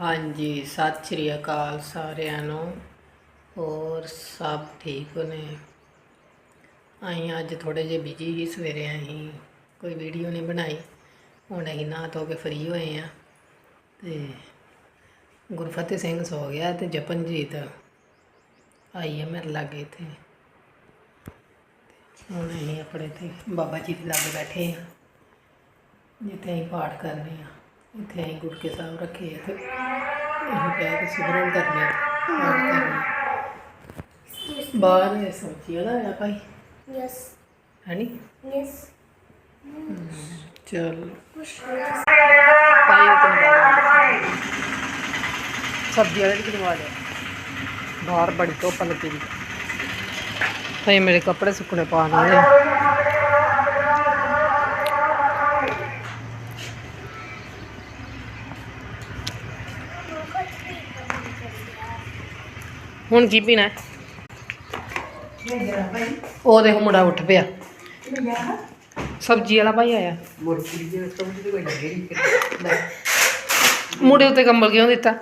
ਹਾਂਜੀ, ਸਤਿ ਸ਼੍ਰੀ ਅਕਾਲ ਸਾਰਿਆਂ ਨੂੰ। ਹੋਰ ਸਭ ਠੀਕ ਨੇ? ਅਸੀਂ ਅੱਜ ਥੋੜੇ ਜਿਹੇ ਬਿਜ਼ੀ ਸੀ ਸਵੇਰੇ ਅਸੀਂ। ਕੋਈ ਵੀਡੀਓ ਨਹੀਂ ਬਣਾਈ। ਹੁਣ ਅਸੀਂ ਨਹਾ ਧੋ ਕੇ ਫ੍ਰੀ ਹੋਏ ਆ ਤੇ ਗੁਰਫਤਿਹ ਸਿੰਘ ਸੋ ਗਿਆ ਤੇ ਜਪਨਜੀਤ ਆਈ ਹੈ ਮੇਰੇ ਲਾਗੇ ਇੱਥੇ। ਹੁਣ ਅਸੀਂ ਆਪਣੇ ਤੇ ਬਾਬਾ ਜੀ ਦੇ ਲਾਗੇ ਬੈਠੇ ਆ ਜਿੱਥੇ ਅਸੀਂ ਪਾਠ ਕਰਨੇ ਆ ਇੱਥੇ ਅਸੀਂ ਗੁਟਕੇ ਸਾਹਿਬ ਰੱਖੇ ਆ ਤੇ ਅਸੀਂ ਕਹਿ ਕੇ ਸਿਮਰਨ ਕਰਨੇ ਆ, ਆ। ਬਾਹਰ ਇਹ ਸਬਜ਼ੀ ਵਾਲਾ ਆਇਆ ਭਾਈ। Yes. ਹੈ ਨੀ? Yes. ਚਲ। ਭਾਈ ਤੈਨੂੰ ਬਾਹਰ ਸਬਜ਼ੀ ਵਾਲੇ ਦੀ ਕਿਨਵਾ ਦੇ। ਬਾਹਰ ਬੜੀ ਧੁੱਪ ਲੱਗੀ ਦੀ ਭਾਈ ਮੇਰੇ ਕੱਪੜੇ ਸੁੱਕਣੇ ਪਾਣੇ ਆ। ਹੁਣ ਕੀ ਪੀਣਾ? ਹੈ ਉਹ ਦੇਖੋ ਮੁੰਡਾ ਉੱਠ ਪਿਆ। ਸਬਜ਼ੀ ਵਾਲਾ ਭਾਈ ਆਇਆ। ਮੁੰਡੇ ਉੱਤੇ ਕੰਬਲ ਕਿਉਂ ਦਿੱਤਾ?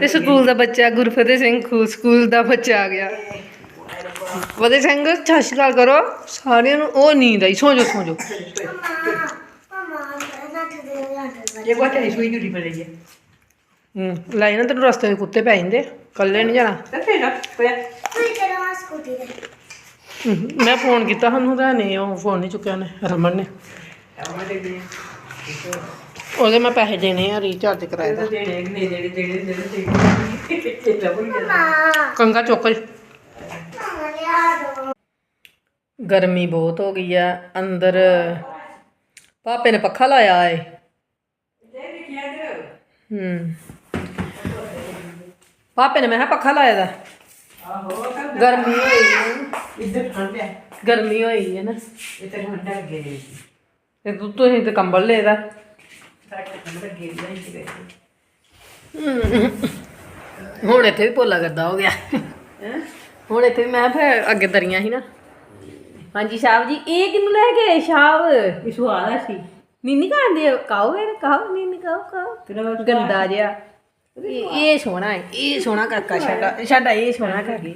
ਤੇ ਸਕੂਲ ਦਾ ਬੱਚਾ ਗੁਰਫਤਿਹ ਸਿੰਘ ਖੂ ਸਕੂਲ ਦਾ ਬੱਚਾ ਆ ਗਿਆ। ਫਤਿਹ ਸਿੰਘ ਸਤਿ ਸ਼੍ਰੀ ਅਕਾਲ ਕਰੋ। ਸਾਰਿਆਂ ਨੂੰ ਉਹ ਨੀਂਦ ਆਈ। ਸੌਂ ਜਾਓ ਸੌਂ ਜਾਓ। ਹੂੰ। ਲਾਈ ਨਾ ਤੈਨੂੰ ਰਸਤੇ ਦੇ ਕੁੱਤੇ ਪੈ ਜਾਂਦੇ ਕੱਲੇ ਨਹੀਂ ਜਾਣਾ। ਮੈਂ ਫੋਨ ਕੀਤਾ ਸਾਨੂੰ ਤਾਂ ਨਹੀਂ ਉਹ ਫੋਨ ਨਹੀਂ ਚੁੱਕਿਆ ਨੇ। ਰਮਨ ਨੇ ਉਹਦੇ ਮੈਂ ਪੈਸੇ ਦੇਣੇ ਆ ਰੀਚਾਰਜ ਕਰਾਇਆ ਦਾ। ਕੰਗਾ ਚੁੱਕ ਗਰਮੀ ਬਹੁਤ ਹੋ ਗਈ ਆ ਅੰਦਰ ਪਾਪੇ ਨੇ ਪੱਖਾ ਲਾਇਆ ਏ। ਹੂੰ। ਪਾਪੇ ਨੇ ਮੈਂ ਕਿਹਾ ਪੱਖਾ ਲਾਇਆ ਦਾ। ਗਰਮੀ ਹੋਈ ਹੈ। ਗਰਮੀ ਹੋਈ ਹੈ ਨਾ। ਤੇ ਤੂੰ ਤੁਸੀਂ ਤੇ ਕੰਬਲ ਲੈ ਦਾ। ਹੁਣ ਇੱਥੇ ਵੀ ਭੋਲਾ ਕਰਦਾ ਹੋ ਗਿਆ। ਹੁਣ ਇੱਥੇ ਵੀ ਮੈਂ ਫਿਰ ਅੱਗੇ ਦਰੀਆਂ ਸੀ ਨਾ। ਹਾਂਜੀ ਸ਼ਾਬ ਜੀ ਇਹ ਕਿਨੂੰ ਲੈ ਗਏ ਸ਼ਾਬ ਇਸ਼ੂ ਆ ਰਿਹਾ ਸੀ। ਨੀਨੀ ਖਾਂਦੇ ਕਾਓ ਇਹ ਕਾਓ ਨੀਨੀ ਕਾਓ ਕਾਓ ਗੰਦਾ ਜਿਹਾ। ਇਹ ਸੋਹਣਾ ਹੈ ਇਹ ਸੋਹਣਾ ਕਾਕਾ ਸਾਡਾ ਸਾਡਾ ਇਹ ਸੋਹਣਾ ਕਾਕਾ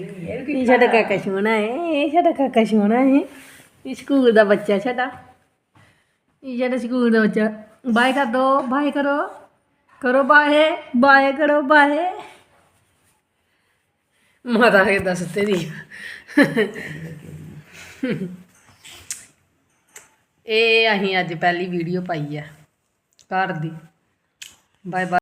ਇਹ ਸਾਡਾ ਕਾਕਾ ਸੋਹਣਾ ਹੈ ਇਹ ਸਾਡਾ ਕਾਕਾ ਸੋਹਣਾ ਹੈ। ਇਹ ਸਕੂਲ ਦਾ ਬੱਚਾ ਸਾਡਾ। ਇਹ ਸਾਡਾ ਸਕੂਲ ਦਾ ਬੱਚਾ। ਬਾਏ ਕਰ ਦੋ ਬਾਏ ਕਰੋ। ਕਰੋ ਬਾਏ ਬਾਏ ਕਰੋ ਬਾਏ। ਮਾਤਾ ਕੇ ਦੱਸਤੇ ਦੀ ਇਹ ਅਸੀਂ ਅੱਜ ਪਹਿਲੀ ਵੀਡੀਓ ਪਾਈ ਆ। ਘਰ ਦੀ। Bye bye.